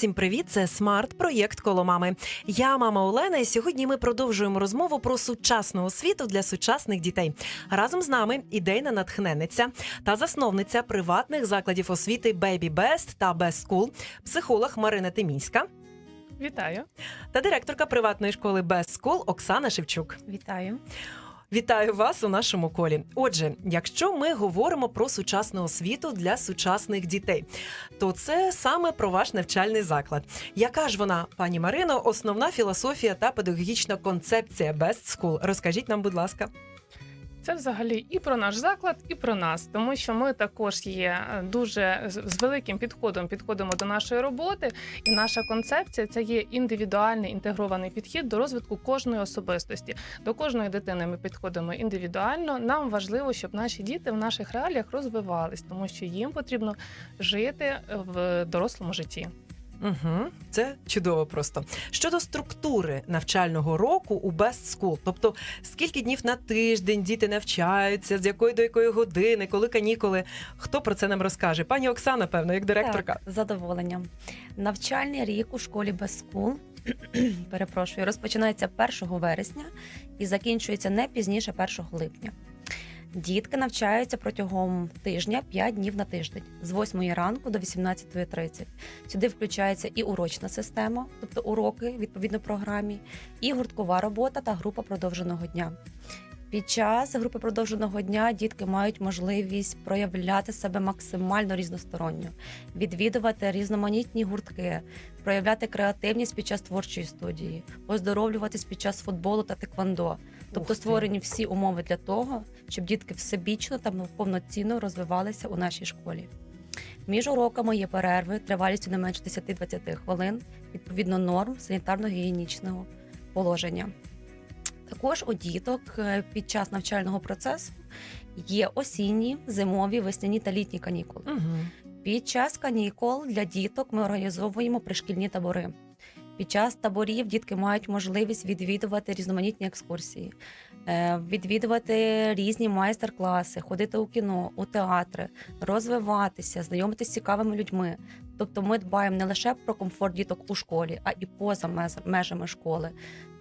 всім привіт! Це смарт проєкт коло мами. Я мама Олена, і сьогодні ми продовжуємо розмову про сучасну освіту для сучасних дітей. Разом з нами ідейна натхненниця та засновниця приватних закладів освіти Baby Best та Best School, психолог Марина Тимінська Вітаю. та директорка приватної школи Best School Оксана Шевчук. Вітаю. Вітаю вас у нашому колі. Отже, якщо ми говоримо про сучасну освіту для сучасних дітей, то це саме про ваш навчальний заклад. Яка ж вона, пані Марино, основна філософія та педагогічна концепція Best School? Розкажіть нам, будь ласка. Це взагалі і про наш заклад, і про нас, тому що ми також є е, дуже з з великим підходом підходимо до нашої роботи, і наша концепція це є індивідуальний інтегрований підхід до розвитку кожної особистості. До кожної дитини ми підходимо індивідуально. Нам важливо, щоб наші діти в наших реаліях розвивались, тому що їм потрібно жити в дорослому житті. Угу, це чудово просто. Щодо структури навчального року у Best School, тобто скільки днів на тиждень діти навчаються, з якої до якої години, коли канікули. Хто про це нам розкаже? Пані Оксана, певно, як директорка. Так, з задоволенням. Навчальний рік у школі без School, перепрошую, розпочинається 1 вересня і закінчується не пізніше 1 липня. Дітки навчаються протягом тижня 5 днів на тиждень з 8 ранку до 18.30. Сюди включається і урочна система, тобто уроки відповідно програмі, і гурткова робота та група продовженого дня. Під час групи продовженого дня дітки мають можливість проявляти себе максимально різносторонньо, відвідувати різноманітні гуртки, проявляти креативність під час творчої студії, оздоровлюватись під час футболу та теквондо. Ух Тобто створені всі умови для того, щоб дітки всебічно та повноцінно розвивалися у нашій школі. Між уроками є перерви тривалістю не менше 10-20 хвилин, відповідно норм санітарно-гігієнічного положення. Також у діток е, під час навчального процесу є осінні, зимові, весняні та літні канікули. Угу. Під час канікул для діток ми організовуємо пришкільні табори. Під час таборів дітки мають можливість відвідувати різноманітні екскурсії, е, відвідувати різні майстер-класи, ходити у кіно, у театри, розвиватися, знайомитися з цікавими людьми. Тобто ми дбаємо не лише про комфорт діток у школі, а і поза межами школи.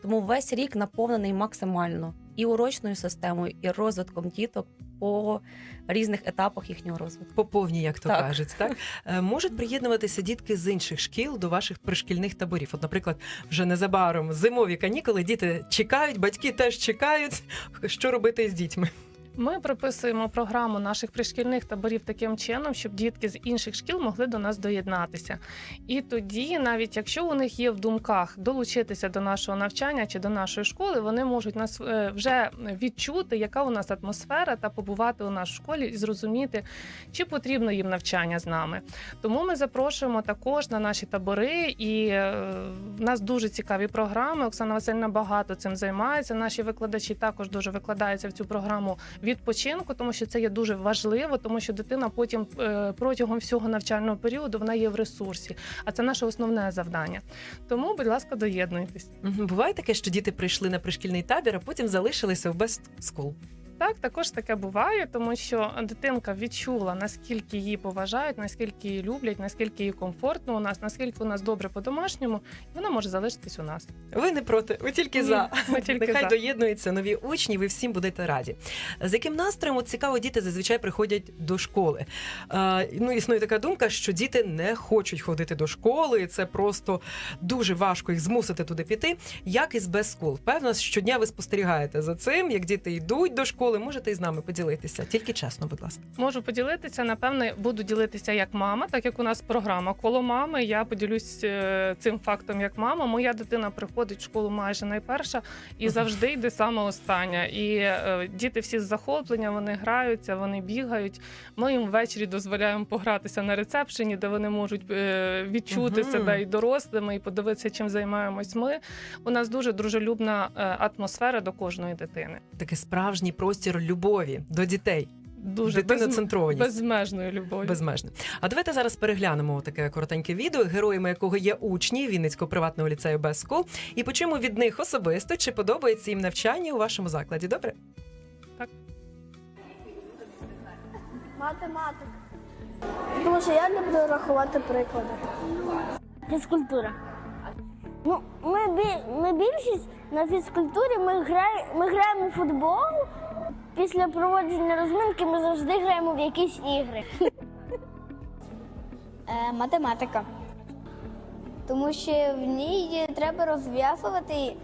Тому весь рік наповнений максимально і урочною системою, і розвитком діток по різних етапах їхнього розвитку. По повній, як то Так. кажуть, так Е, можуть приєднуватися дітки з інших шкіл до ваших пришкільних таборів. От, наприклад, вже незабаром зимові канікули, діти чекають, батьки теж чекають. Що робити з дітьми? Ми прописуємо програму наших пришкільних таборів таким чином, щоб дітки з інших шкіл могли до нас доєднатися. І тоді, навіть якщо у них є в думках долучитися до нашого навчання чи до нашої школи, вони можуть нас е, вже відчути, яка у нас атмосфера, та побувати у нас в школі і зрозуміти, чи потрібно їм навчання з нами. Тому ми запрошуємо також на наші табори, і е, в нас дуже цікаві програми. Оксана Васильівна багато цим займається. Наші викладачі також дуже викладаються в цю програму відпочинку, тому що це є дуже важливо, тому що дитина потім е, протягом всього навчального періоду вона є в ресурсі, а це наше основне завдання. Тому, будь ласка, доєднуйтесь. Буває таке, що діти прийшли на пришкільний табір, а потім залишилися в School. Так, також таке буває, тому що дитинка відчула, наскільки її поважають, наскільки її люблять, наскільки їй комфортно у нас, наскільки у нас добре по-домашньому, і вона може залишитись у нас. Ви не проти, ви тільки Ні, за. ми тільки Нехай за. доєднуються нові учні, ви всім будете раді. З яким настроєм от цікаво діти зазвичай приходять до школи? Е, ну, існує така думка, що діти не хочуть ходити до школи. і Це просто дуже важко їх змусити туди піти. Як із Best School? Певно, щодня ви спостерігаєте за цим, як діти йдуть до школи. Можете із нами поділитися. Тільки чесно, будь ласка. Можу поділитися. Напевне, буду ділитися як мама, так як у нас програма коло мами. Я поділюсь е, цим фактом як мама. Моя дитина приходить в школу майже найперша і завжди йде саме остання. І е, діти всі з захоплення, вони граються, вони бігають. Ми їм ввечері дозволяємо погратися на рецепшені, де вони можуть е, відчути Мгм. себе і дорослими, і подивитися, чим займаємось ми. У нас дуже дружелюбна е, атмосфера до кожної дитини. Такий справжній простір любові до дітей. Дуже без, Дитиноцентрованість. безмежної любові. Безмежно. А давайте зараз переглянемо таке коротеньке відео, героями якого є учні Вінницького приватного ліцею School, і почуємо від них особисто, чи подобається їм навчання у вашому закладі. Добре? Так. Математика. Тому що я люблю рахувати приклади. Фізкультура. Ну, ми, ми більшість на фізкультурі ми, грає, ми граємо у футбол. Після проводження розминки ми завжди граємо в якісь ігри. Е, математика. Тому що в ній треба розв'язувати,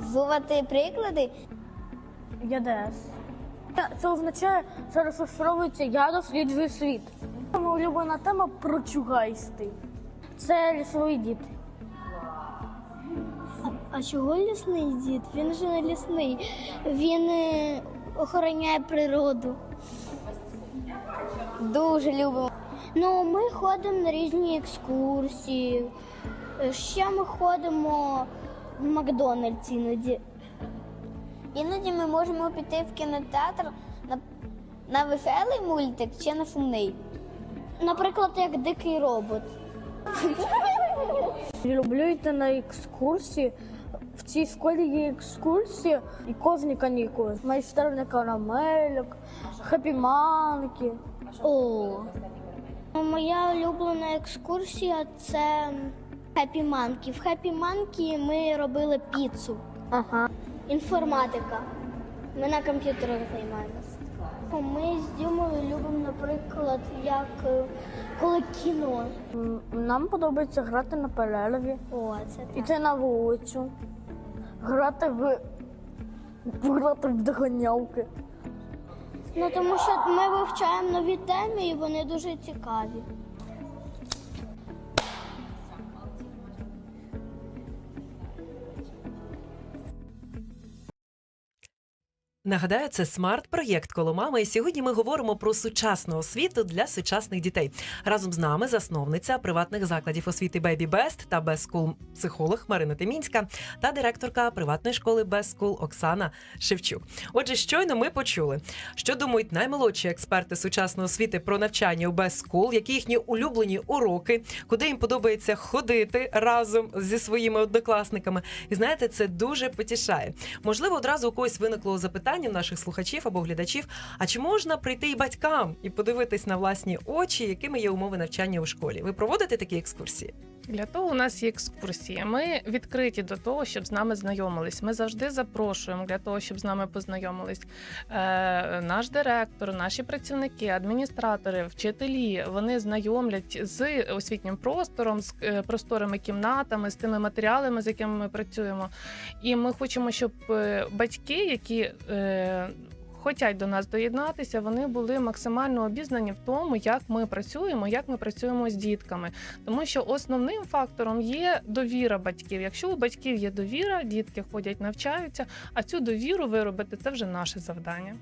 звувати приклади. ЯДС. Це означає, що розшифровується я досліджую світ. Моя улюблена тема про чугайстий. Це лісовий дід. А чого лісний дід? Він же не лісний. Він е, охороняє природу. Дуже любимо. Ну, ми ходимо на різні екскурсії. Ще ми ходимо в Макдональдс іноді. Іноді ми можемо піти в кінотеатр на, на веселий мультик чи на сумний. Наприклад, як дикий робот. Люблю йти на екскурсії. Цій школі є екскурсії і кожні канікули. Майстерня карамельок, хепіманки. О. Моя улюблена екскурсія це Хеппі Манкі. В Хеппі Манкі ми робили піцу. Ага. Інформатика. Ми на комп'ютерах займаємося. Ми з Дюмою любимо, наприклад, як коли кіно. Нам подобається грати на перерві, О, це так. іти на вулицю, грати в грати в доганялки. Ну тому що ми вивчаємо нові теми і вони дуже цікаві. Нагадаю, це смарт-проєкт коло мами. І сьогодні ми говоримо про сучасну освіту для сучасних дітей. Разом з нами засновниця приватних закладів освіти Baby Best та School психолог Марина Тимінська та директорка приватної школи School Оксана Шевчук. Отже, щойно ми почули, що думають наймолодші експерти сучасної освіти про навчання у School, які їхні улюблені уроки, куди їм подобається ходити разом зі своїми однокласниками. І знаєте, це дуже потішає. Можливо, одразу у когось виникло запитання в наших слухачів або глядачів: а чи можна прийти і батькам і подивитись на власні очі, якими є умови навчання у школі? Ви проводите такі екскурсії? Для того у нас є екскурсії. Ми відкриті до того, щоб з нами знайомились. Ми завжди запрошуємо для того, щоб з нами познайомились. Е, наш директор, наші працівники, адміністратори, вчителі вони знайомлять з освітнім простором, з е, просторими кімнатами, з тими матеріалами, з якими ми працюємо. І ми хочемо, щоб е, батьки, які е, Хотять до нас доєднатися, вони були максимально обізнані в тому, як ми працюємо, як ми працюємо з дітками. Тому що основним фактором є довіра батьків. Якщо у батьків є довіра, дітки ходять, навчаються. А цю довіру виробити це вже наше завдання.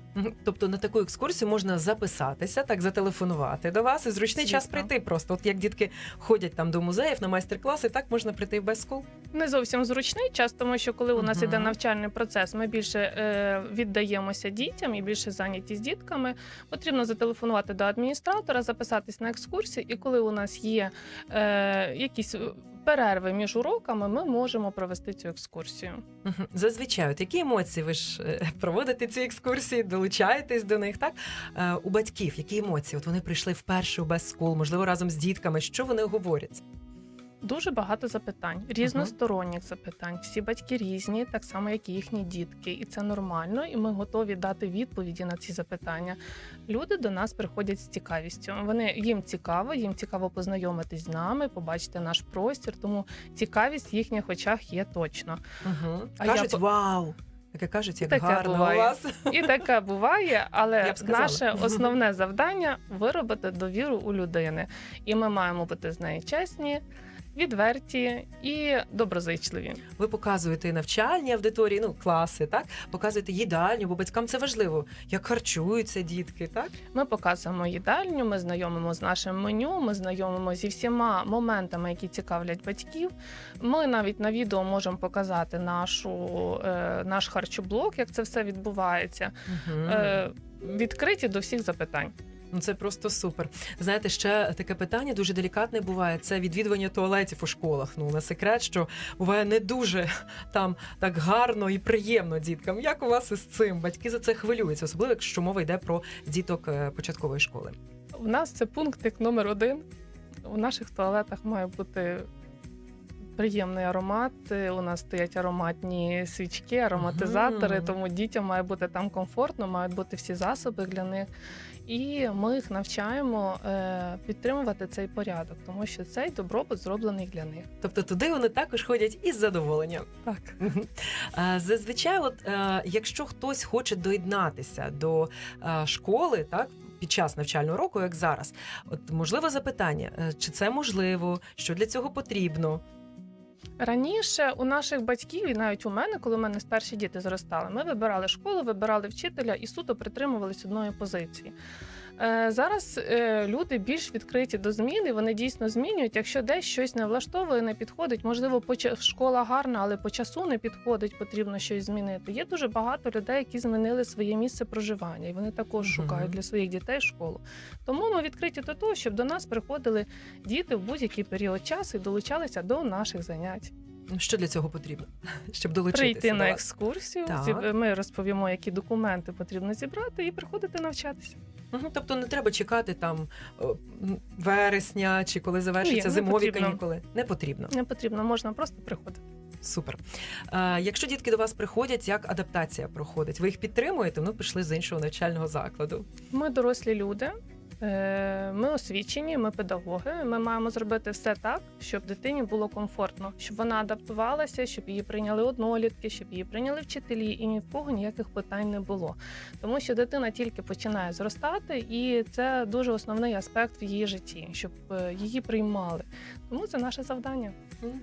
Тобто на таку екскурсію можна записатися, так зателефонувати до вас і зручний час прийти. Просто от як дітки ходять там до музеїв на майстер-класи, так можна прийти в Best Не зовсім зручний час, тому що коли у нас іде навчальний процес, ми більше е, віддаємося дітям і більше зайняті з дітками. Потрібно зателефонувати до адміністратора, записатись на екскурсію, і коли у нас є е, якісь перерви між уроками, ми можемо провести цю екскурсію. Зазвичай, от які емоції ви ж е, проводите ці екскурсії, долучаєтесь до них, так? Е, у батьків які емоції? От вони прийшли вперше у School, можливо, разом з дітками. Що вони говорять? Дуже багато запитань, різносторонніх запитань. Всі батьки різні, так само як і їхні дітки, і це нормально. І ми готові дати відповіді на ці запитання. Люди до нас приходять з цікавістю. Вони їм цікаво, їм цікаво познайомитись з нами, побачити наш простір. Тому цікавість в їхніх очах є точно. Угу. А Кажуть, я вау! Таке кажуть, як Таке гарно буває. у вас. І таке буває, але наше основне завдання виробити довіру у людини. І ми маємо бути з нею чесні, відверті і доброзичливі. Ви показуєте і навчальні аудиторії, ну класи, так показуєте їдальню, бо батькам це важливо, як харчуються дітки, так Ми показуємо їдальню, ми знайомимо з нашим меню, ми знайомимо зі всіма моментами, які цікавлять батьків. Ми навіть на відео можемо показати нашу, е, наш харчоблок, як це все відбувається. Мгм. Е, відкриті до всіх запитань. Ну це просто супер. Знаєте, ще таке питання дуже делікатне буває. Це відвідування туалетів у школах. Ну не секрет, що буває не дуже там так гарно і приємно діткам. Як у вас із цим? Батьки за це хвилюються, особливо якщо мова йде про діток е, початкової школи. У нас це пункт як номер один. У наших туалетах має бути приємний аромат. Е, У нас стоять ароматні свічки, ароматизатори, тому дітям має бути там комфортно, мають бути всі засоби для них. І ми їх навчаємо е, підтримувати цей порядок, тому що цей добробут зроблений для них. Тобто туди вони також ходять із задоволенням. Так. Зазвичай, от е, якщо хтось хоче доєднатися до е, школи, так. Під час навчального року, як зараз, от можливе запитання, е, чи це можливо, що для цього потрібно? Раніше у наших батьків, і навіть у мене, коли у мене старші діти зростали, ми вибирали школу, вибирали вчителя і суто притримувались одної позиції. Е, Зараз е, люди більш відкриті до змін, і вони дійсно змінюють. Якщо десь щось не влаштовує, не підходить, можливо, школа гарна, але по часу не підходить, потрібно щось змінити. Є дуже багато людей, які змінили своє місце проживання, і вони також шукають для своїх дітей школу. Тому ми відкриті до того, щоб до нас приходили діти в будь-який період часу і долучалися до наших занять. Що для цього потрібно, щоб долучитися Прийти до на вас? екскурсію, Так. ми розповімо, які документи потрібно зібрати, і приходити навчатися. Тобто не треба чекати там вересня чи коли завершаться Ні, не зимові потрібно. канікули. Не потрібно. Не потрібно, можна просто приходити. Супер. А, якщо дітки до вас приходять, як адаптація проходить? Ви їх підтримуєте? Ну, пішли з іншого навчального закладу. Ми дорослі люди, е, ми освічені, ми педагоги. Ми маємо зробити все так, щоб дитині було комфортно, щоб вона адаптувалася, щоб її прийняли однолітки, щоб її прийняли вчителі, і ні в кого ніяких питань не було. Тому що дитина тільки починає зростати, і це дуже основний аспект в її житті, щоб е, її приймали. Тому це наше завдання.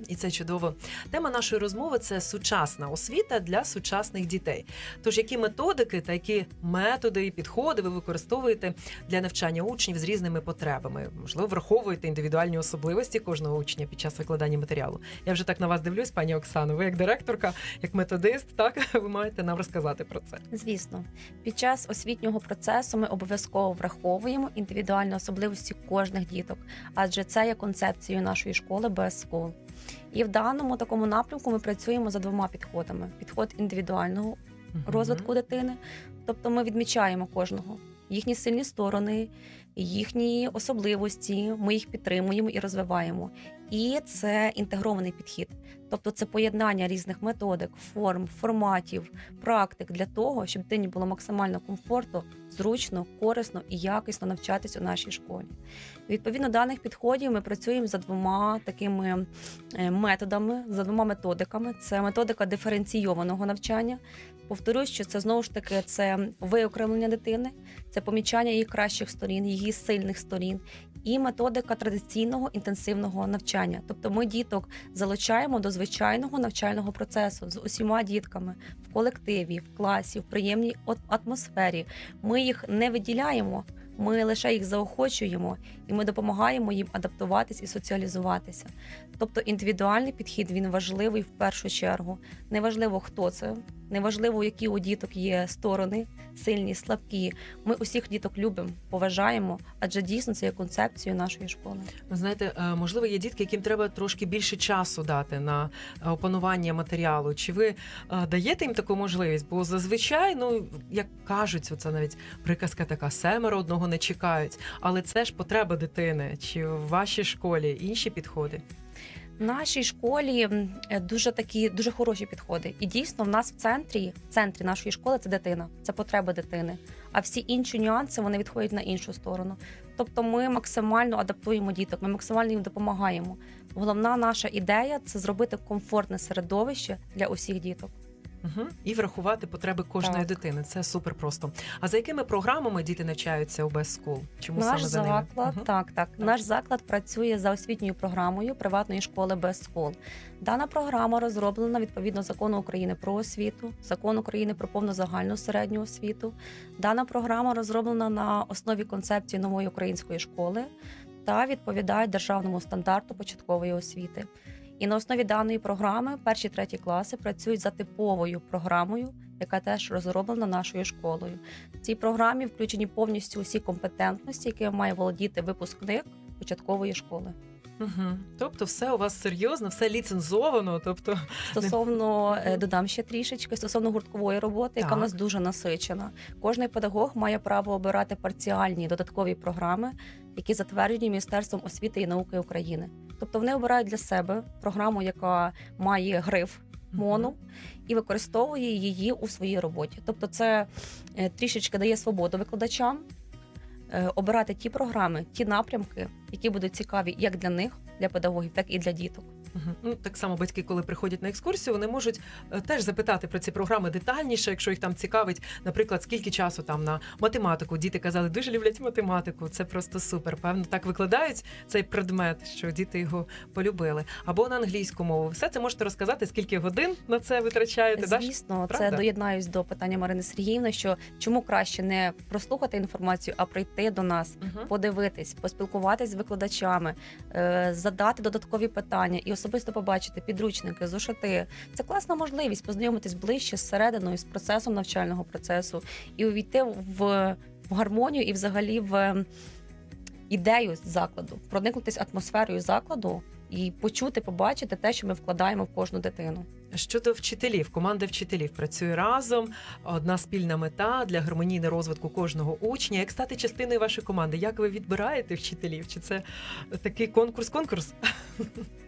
І це чудово. Тема нашої розмови це сучасна освіта для сучасних дітей. Тож, які методики та які методи і підходи ви використовуєте для навчання учнів з різними потребами? Можливо, враховуєте індивідуальні особливості кожного учня під час викладання матеріалу. Я вже так на вас дивлюсь, пані Оксано. Ви як директорка, як методист, так ви маєте нам розказати про це. Звісно, під час освітнього процесу ми обов'язково враховуємо індивідуальні особливості кожних діток, адже це є концепцією нашої школи без School. І в даному такому напрямку ми працюємо за двома підходами: підход індивідуального розвитку дитини, тобто ми відмічаємо кожного. Їхні сильні сторони, їхні особливості, ми їх підтримуємо і розвиваємо. І це інтегрований підхід, тобто це поєднання різних методик, форм, форматів, практик для того, щоб дитині було максимально комфортно, зручно, корисно і якісно навчатись у нашій школі. Відповідно даних підходів ми працюємо за двома такими е, методами, за двома методиками. Це методика диференційованого навчання. Повторюсь, що це знову ж таки це виокремлення дитини, це помічання її кращих сторін, її сильних сторін, і методика традиційного інтенсивного навчання. Тобто ми діток залучаємо до звичайного навчального процесу з усіма дітками в колективі, в класі, в приємній атмосфері. Ми їх не виділяємо. Ми лише їх заохочуємо і ми допомагаємо їм адаптуватись і соціалізуватися. Тобто індивідуальний підхід він важливий в першу чергу. Неважливо, хто це, неважливо, які у діток є сторони, сильні, слабкі. Ми усіх діток любимо, поважаємо, адже дійсно це є концепцією нашої школи. Ви знаєте, е, можливо, є дітки, яким треба трошки більше часу дати на е, опанування матеріалу. Чи ви е, даєте їм таку можливість? Бо зазвичай, ну як кажуть, це навіть приказка така: семеро одного не чекають. Але це ж потреба дитини. Чи в вашій школі інші підходи? В нашій школі е, дуже такі дуже хороші підходи. І дійсно, в нас в центрі, в центрі нашої школи це дитина, це потреба дитини. А всі інші нюанси вони відходять на іншу сторону. Тобто, ми максимально адаптуємо діток, ми максимально їм допомагаємо. Головна наша ідея це зробити комфортне середовище для усіх діток. Угу. І врахувати потреби кожної Так. дитини. Це супер просто. А за якими програмами діти навчаються у Best School? Чому Наш саме за ними? заклад, Мгм. так, так. Наш заклад працює за освітньою програмою приватної школи Best School. Дана програма розроблена відповідно закону України про освіту, закон України про повну загальну середню освіту. Дана програма розроблена на основі концепції нової української школи та відповідає державному стандарту початкової освіти. І на основі даної програми перші треті класи працюють за типовою програмою, яка теж розроблена нашою школою. В цій програмі включені повністю усі компетентності, якими має володіти випускник початкової школи. Угу. Тобто, все у вас серйозно, все ліцензовано. Тобто, Стосовно е, додам ще трішечки стосовно гурткової роботи, яка Так. в нас дуже насичена. Кожний педагог має право обирати парціальні додаткові програми, які затверджені Міністерством освіти і науки України. Тобто вони обирають для себе програму, яка має гриф мону, і використовує її у своїй роботі. Тобто, це е, трішечки дає свободу викладачам обирати ті програми, ті напрямки, які будуть цікаві як для них, для педагогів, так і для діток. Ну, так само батьки, коли приходять на екскурсію, вони можуть е, теж запитати про ці програми детальніше, якщо їх там цікавить, наприклад, скільки часу там на математику. Діти казали, дуже люблять математику. Це просто супер. Певно, так викладають цей предмет, що діти його полюбили. Або на англійську мову. Все це можете розказати, скільки годин на це витрачаєте. Звісно, Правда? це доєднаюсь до питання Марини Сергіївни, що чому краще не прослухати інформацію, а прийти до нас, Мгм. подивитись, поспілкуватись з викладачами, е, задати додаткові питання і особисто побачити підручники, зошити. Це класна можливість познайомитись ближче зсерединою з процесом навчального процесу і увійти в, в гармонію і взагалі в ідею закладу, проникнутись атмосферою закладу і почути, побачити те, що ми вкладаємо в кожну дитину. Щодо вчителів, команда вчителів працює разом. Одна спільна мета для гармонійного розвитку кожного учня. Як стати частиною вашої команди? Як ви відбираєте вчителів? Чи це такий конкурс-конкурс?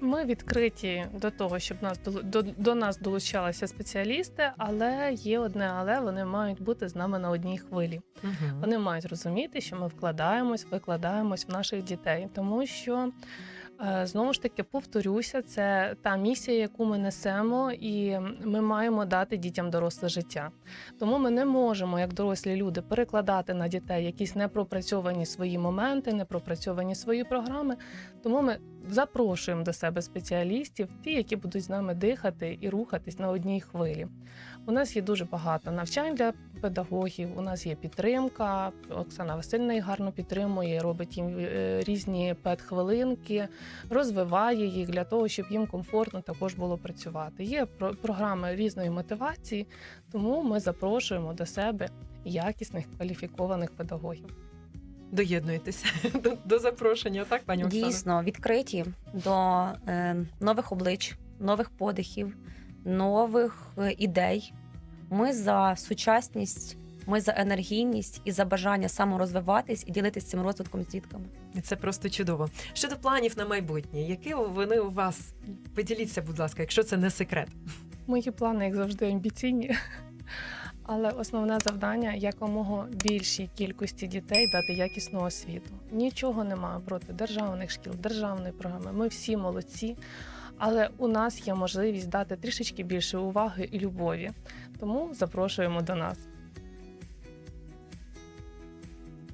Ми відкриті до того, щоб нас до, до нас долучалися спеціалісти, але є одне, але вони мають бути з нами на одній хвилі. Мгм. Вони мають розуміти, що ми вкладаємось, викладаємось в наших дітей, тому що. Е, Знову ж таки, повторюся, це та місія, яку ми несемо, і ми маємо дати дітям доросле життя. Тому ми не можемо, як дорослі люди, перекладати на дітей якісь непропрацьовані свої моменти, непропрацьовані свої програми. Тому ми запрошуємо до себе спеціалістів, ті, які будуть з нами дихати і рухатись на одній хвилі. У нас є дуже багато навчань для педагогів. У нас є підтримка. Оксана Васильівна їх гарно підтримує, робить їм е, різні пет-хвилинки, розвиває їх для того, щоб їм комфортно також було працювати. Є про- програми різної мотивації, тому ми запрошуємо до себе якісних кваліфікованих педагогів. Доєднуєтеся до, до запрошення, так, пані Оксано? Дійсно, відкриті до е, нових облич, нових подихів, нових е, ідей. Ми за сучасність, ми за енергійність і за бажання саморозвиватись і ділитися цим розвитком з дітками. І це просто чудово. Щодо планів на майбутнє, які вони у вас? Поділіться, будь ласка, якщо це не секрет. Мої плани, як завжди, амбіційні. Але основне завдання якомога більшій кількості дітей дати якісну освіту. Нічого немає проти державних шкіл, державної програми. Ми всі молодці, але у нас є можливість дати трішечки більше уваги і любові. Тому запрошуємо до нас.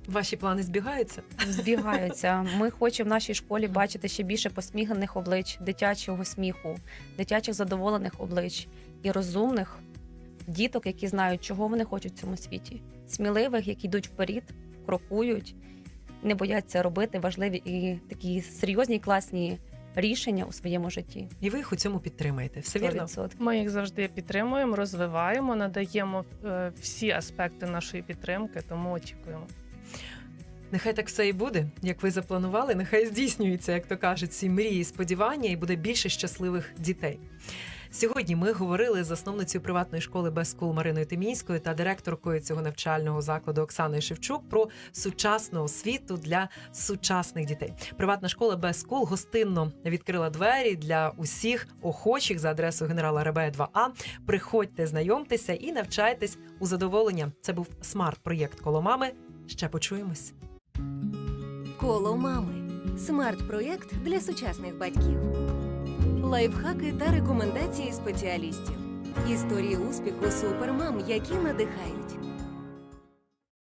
Ваші плани збігаються? Збігаються. Ми хочемо в нашій школі бачити ще більше посміханих облич, дитячого сміху, дитячих задоволених облич і розумних діток, які знають, чого вони хочуть в цьому світі, сміливих, які йдуть вперед, крокують, не бояться робити важливі і такі серйозні, класні рішення у своєму житті. І ви їх у цьому підтримаєте. Все вірно? 100%. Ми їх завжди підтримуємо, розвиваємо, надаємо е, всі аспекти нашої підтримки, тому очікуємо. Нехай так все і буде, як ви запланували. Нехай здійснюються, як то кажуть, ці мрії, сподівання, і буде більше щасливих дітей. Сьогодні ми говорили з засновницею приватної школи Безскул Мариною Тимінською та директоркою цього навчального закладу Оксаною Шевчук про сучасну освіту для сучасних дітей. Приватна школа Безскул гостинно відкрила двері для усіх охочих за адресою генерала Ребея 2А. Приходьте, знайомтеся і навчайтесь у задоволення. Це був смарт-проєкт коло мами. Ще почуємось. Коло мами смарт-проєкт для сучасних батьків. Лайфхаки та рекомендації спеціалістів. Історії успіху супермам, які надихають.